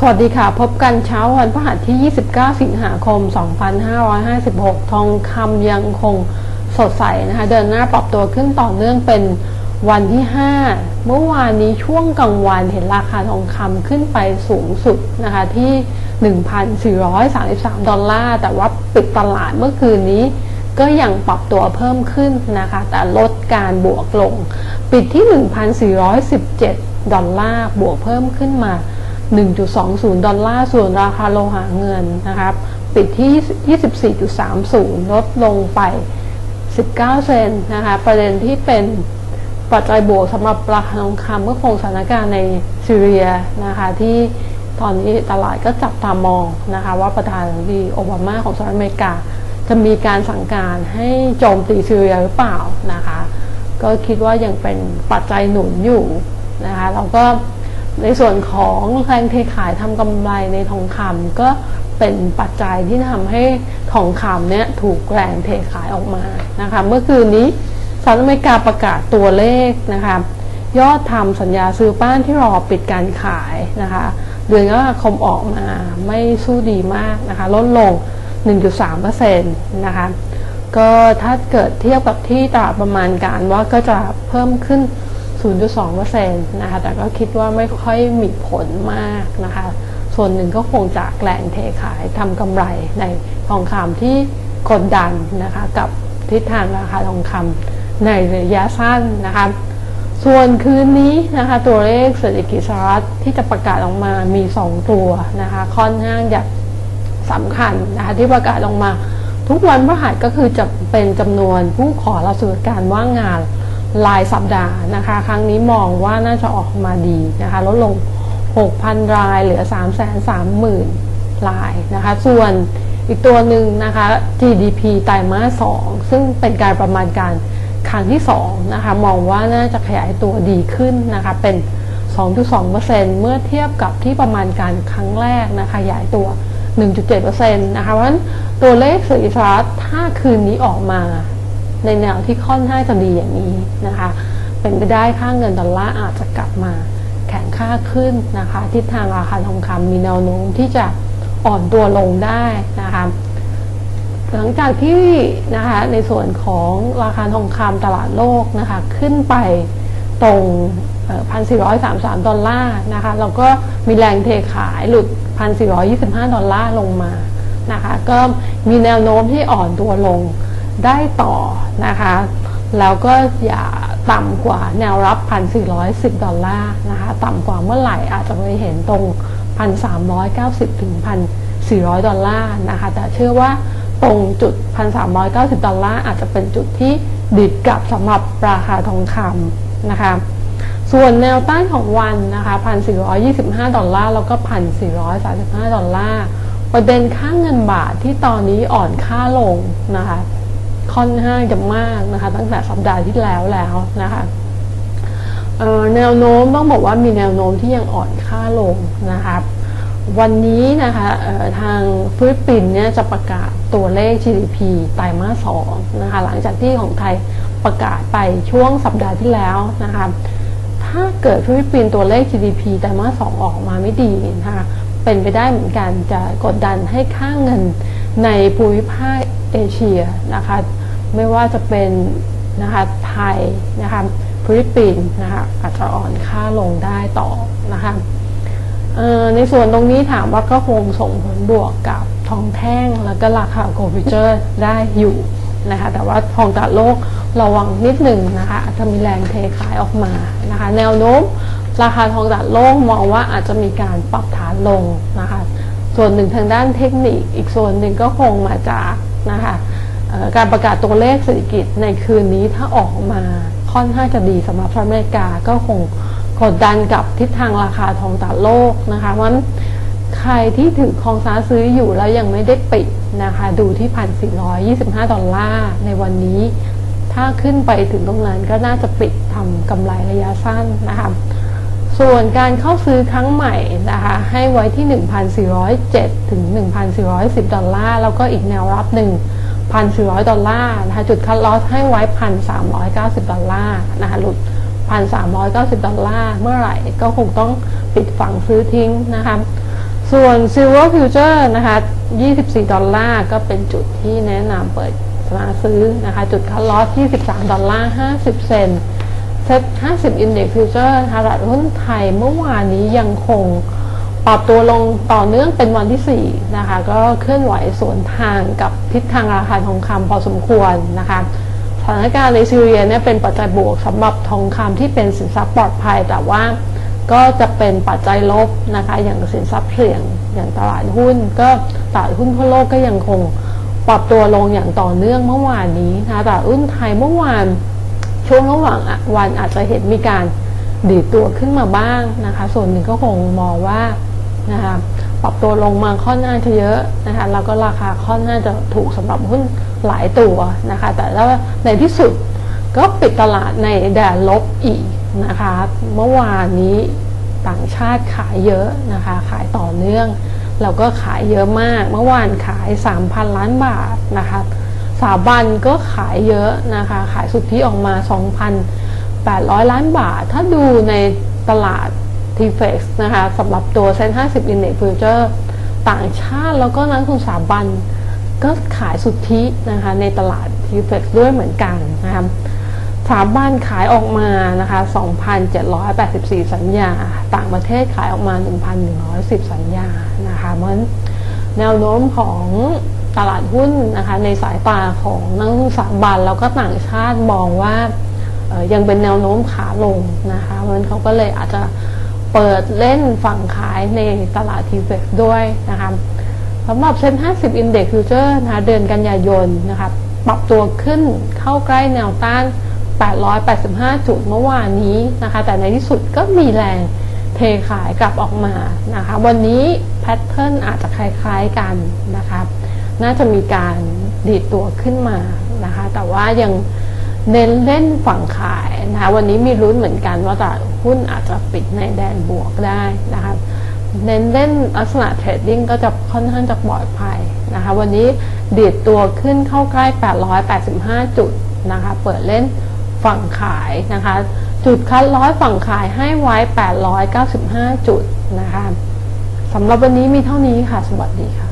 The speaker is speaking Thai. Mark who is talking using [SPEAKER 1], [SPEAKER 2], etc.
[SPEAKER 1] สวัสดีค่ะ พบกันเช้าวันพฤหัสที่ 29 สิงหาคม 2556 ทองคำยังคงสดใสนะคะ เดินหน้าปรับตัวขึ้นต่อเนื่องเป็นวันที่ 5 เมื่อวานนี้ช่วงกลางวันเห็นราคาทองคำขึ้นไปสูงสุดนะคะที่ 1,433 ดอลลาร์ แต่ว่าปิดตลาดเมื่อคืนนี้ก็ยังปรับตัวเพิ่มขึ้นนะคะ แต่ลดการบวกลง ปิดที่ 1,417 ดอลลาร์ บวกเพิ่มขึ้นมา 1.20 ดอลลาร์ ส่วนราคาโลหะเงินนะครับ ปิดที่ 24.30 ลดลงไป 19 เซนนะคะ ประเด็นที่เป็นปัจจัยบวกสำหรับราคาทองคำก็คงสถานการณ์ในซีเรียนะคะ ที่ตอนนี้ตลาดก็จับตามองนะคะว่าประธานาธิบดีโอบามาของสหรัฐอเมริกา จะมีการสั่งการให้โจมตีซีเรียหรือเปล่านะคะ ก็คิดว่ายังเป็นปัจจัยหนุนอยู่นะคะแล้วก็ ในส่วนของแรงเทขายทำกำไรในทองคำก็เป็นปัจจัยที่ทำให้ทองคำเนี่ยถูกแรงเทขายออกมานะคะเมื่อคืนนี้สหรัฐอเมริกาประกาศตัวเลขนะคะยอดทำสัญญาซื้อบ้านที่รอปิดการขายนะคะเดือนกรกฎาคมออกมาไม่สู้ดีมากนะคะลดลง 1.3%นะคะก็ถ้าเกิดเทียบกับที่ตลาดประมาณการว่าก็จะเพิ่มขึ้น 0.2%นะคะ แต่ก็คิดว่าไม่ค่อยมีผลมากนะคะ ส่วนหนึ่งก็คงจากแรงเทขายทำกำไรในทองคำที่กดดันนะคะกับทิศทางราคาทองคำในระยะสั้นนะคะ ส่วนคืนนี้นะคะ ตัวเลขเศรษฐกิจสหรัฐที่จะประกาศออกมามี 2 ตัวนะคะ ค่อนข้างจะสำคัญนะคะที่ประกาศออกมาทุกวันพฤหัสก็คือจะเป็นจำนวนผู้ขอรับสวัสดิการว่างงาน รายสัปดาห์นะคะ ครั้งนี้มองว่าน่าจะออกมาดีนะคะลดลง 6,000 รายเหลือ 330,000 รายนะคะ ส่วนอีกตัวหนึ่งนะคะ GDP ไตรมาส 2 ซึ่งเป็นการประมาณการครั้งที่2นะคะ มองว่าน่าจะขยายตัวดีขึ้นนะคะ เป็น 2.2%เมื่อเทียบกับที่ประมาณการครั้งแรกนะคะขยายตัว 1.7%นะคะ เพราะฉะนั้นตัวเลขสหรัฐถ้าคืนนี้ออกมา ในแนวที่ค่อนข้างจะดีอย่างนี้นะคะ เป็นไปได้ค่าเงินดอลลาร์อาจจะกลับมาแข็งค่าขึ้นนะคะทิศทางราคาทองคำมีแนวโน้มที่จะอ่อนตัวลงได้นะคะหลังจากที่นะคะในส่วนของราคาทองคำตลาดโลกนะคะขึ้นไปตรง 1,433 ดอลลาร์นะคะแล้วก็มีแรงเทขายหลุด 1,425 ดอลลาร์ลงมานะคะก็มีแนวโน้มที่อ่อนตัวลง ได้ต่อนะคะ แล้วก็อย่าต่ำกว่าแนวรับ 1,410 ดอลลาร์นะคะ ต่ำกว่าเมื่อไหร่อาจจะไปเห็นตรง 1,390 ถึง 1,400 ดอลลาร์นะคะ แต่เชื่อว่าตรงจุด 1,390 ดอลลาร์อาจจะเป็นจุดที่ดิดกลับสำหรับราคาทองคำนะคะ ส่วนแนวต้านของวันนะคะ 1,425 ดอลลาร์ แล้วก็ 1,435 ดอลลาร์ ประเด็นค่าเงินบาทที่ตอนนี้อ่อนค่าลงนะคะ ค่อนข้างจะมากนะคะ ตั้งแต่สัปดาห์ที่แล้วแล้วนะคะแนวโน้มต้องบอกว่ามีแนวโน้มที่ยังอ่อนค่าลงนะคะวันนี้นะคะทางฟิลิปปินส์เนี่ยจะประกาศตัวเลข GDP ไตรมาสสองนะคะหลังจากที่ของไทยประกาศไปช่วงสัปดาห์ที่แล้วนะคะถ้าเกิดฟิลิปปินส์ตัวเลข GDP ไตรมาสสองออกมาไม่ดีนะคะเป็นไปได้เหมือนกันจะกดดันให้ค่าเงินในภูมิภาคเอเชียนะคะ ไม่ว่าจะเป็นนะคะไทยนะคะฟิลิปปินส์นะคะอาจจะอ่อนค่าลงได้ต่อนะคะในส่วนตรงนี้ถามว่าก็คงส่งผลบวกกับทองแท่งแล้วก็ราคาโกลฟิเจอร์ได้อยู่นะคะแต่ว่าทองตลาดโลกระวังนิดหนึ่งนะคะอาจจะมีแรงเทขายออกมานะคะแนวโน้มราคาทองตลาดโลกมองว่าอาจจะมีการปรับฐานลงนะคะส่วนหนึ่งทางด้านเทคนิคอีกส่วนหนึ่งก็คงมาจากนะคะ การประกาศตัวเลขเศรษฐกิจในคืนนี้ถ้าออกมาค่อนข้างจะดีสำหรับสหรัฐอเมริกาก็คงกดดันกับทิศทางราคาทองตลาดโลกนะคะเพราะใครที่ถือคองซาซื้ออยู่แล้วยังไม่ได้ปิดนะคะ ดูที่พันสี่ร้อยยี่สิบห้าดอลลาร์ในวันนี้ ถ้าขึ้นไปถึงตรงนั้นก็น่าจะปิดทำกำไรระยะสั้นนะคะส่วนการเข้าซื้อครั้งใหม่นะคะให้ไว้ที่ 1,407 ถึง 1,410 ดอลลาร์ แล้วก็อีกแนวรับหนึ่ง 1,400 ดอลลาร์นะคะจุดคัดลอสให้ไว้ 1,390 ดอลลาร์นะคะหลุด 1,390 ดอลลาร์เมื่อไหร่ก็คงต้องปิดฝั่งซื้อทิ้งนะคะส่วน Silver Future นะคะ 24 ดอลลาร์ก็เป็นจุดที่แนะนำเปิดมาซื้อนะคะจุดคัดลอส 23 ดอลลาร์ 50 เซนเซ็ต50 Index Future ตลาดหุ้นไทยเมื่อวานนี้ยังคง ปรับตัวลงต่อเนื่องเป็นวันที่ 4 นะคะ ก็เคลื่อนไหวสวนทางกับทิศทางราคาทองคำพอสมควรนะคะสถานการณ์ในซีเรียเนี่ยเป็นปัจจัยบวกสำหรับทองคำที่เป็นสินทรัพย์ปลอดภัย แต่ว่าก็จะเป็นปัจจัยลบนะคะ อย่างสินทรัพย์เสี่ยง อย่างตลาดหุ้น ก็ตลาดหุ้นทั่วโลกก็ยังคงปรับตัวลงอย่างต่อเนื่องเมื่อวานนี้นะคะตลาดหุ้นไทยเมื่อวานช่วงระหว่างวันอาจจะเห็นมีการดีดตัวขึ้นมาบ้างนะคะ ส่วนหนึ่งก็คงมองว่า นะคะปรับตัวลงมาค่อนข้างจะเยอะนะคะแล้วก็ราคาค่อนข้างจะถูกสำหรับหุ้นหลายตัวนะคะ แต่แล้วในที่สุดก็ปิดตลาดในแดนลบอีกนะคะ เมื่อวานนี้ต่างชาติขายเยอะนะคะ ขายต่อเนื่องแล้วก็ขายเยอะมาก เมื่อวานขาย 3,000 ล้านบาทนะคะสาบันก็ขายเยอะนะคะ ขายสุทธิออกมา 2,800 ล้านบาท ถ้าดูในตลาด t f e x นะคะสำหรับตัวเซ็น50 Index Future ต่างชาติแล้วก็นักลงทุนสถาบัน ก็ขายสุทธินะคะในตลาด t f e x ด้วยเหมือนกันนะคะสถาบันขายออกมานะคะ 2,784 สัญญา ต่างประเทศขายออกมา 1,110 สัญญา นะคะเพราะนแนวโน้มของตลาดหุ้นนะคะ ในสายตาของนักลงทุนสถาบันแล้วก็ต่างชาติมองว่ายังเป็นแนวโน้มขาลงนะคะ เพราะฉะนั้นเขาก็เลยอาจจะ เปิดเล่นฝั่งขายในตลาดทีเฟกด้วยนะคะสำหรับเซ็น50 Index Future นะคะเดือนกันยายนนะคะปรับตัวขึ้นเข้าใกล้แนวต้าน 885 จุดเมื่อวานนี้นะคะแต่ในที่สุดก็มีแรงเทขายกลับออกมานะคะวันนี้แพทเทิร์นอาจจะคล้ายๆกันนะคะน่าจะมีการดีดตัวขึ้นมานะคะแต่ว่ายัง เน้นเล่นฝั่งขายนะคะวันนี้มีลุ้นเหมือนกันว่าตลาดหุ้นอาจจะปิดในแดนบวกได้นะคะเน้นเล่นลักษณะเทรดดิ้งก็จะค่อนข้างจะปลอดภัยนะคะวันนี้ดีดตัวขึ้นเข้าใกล้ 885 จุดนะคะเปิดเล่นฝั่งขายนะคะจุดคัดร้อยฝั่งขายให้ไว้ 895 จุดนะคะสำหรับวันนี้มีเท่านี้ค่ะ สวัสดีค่ะ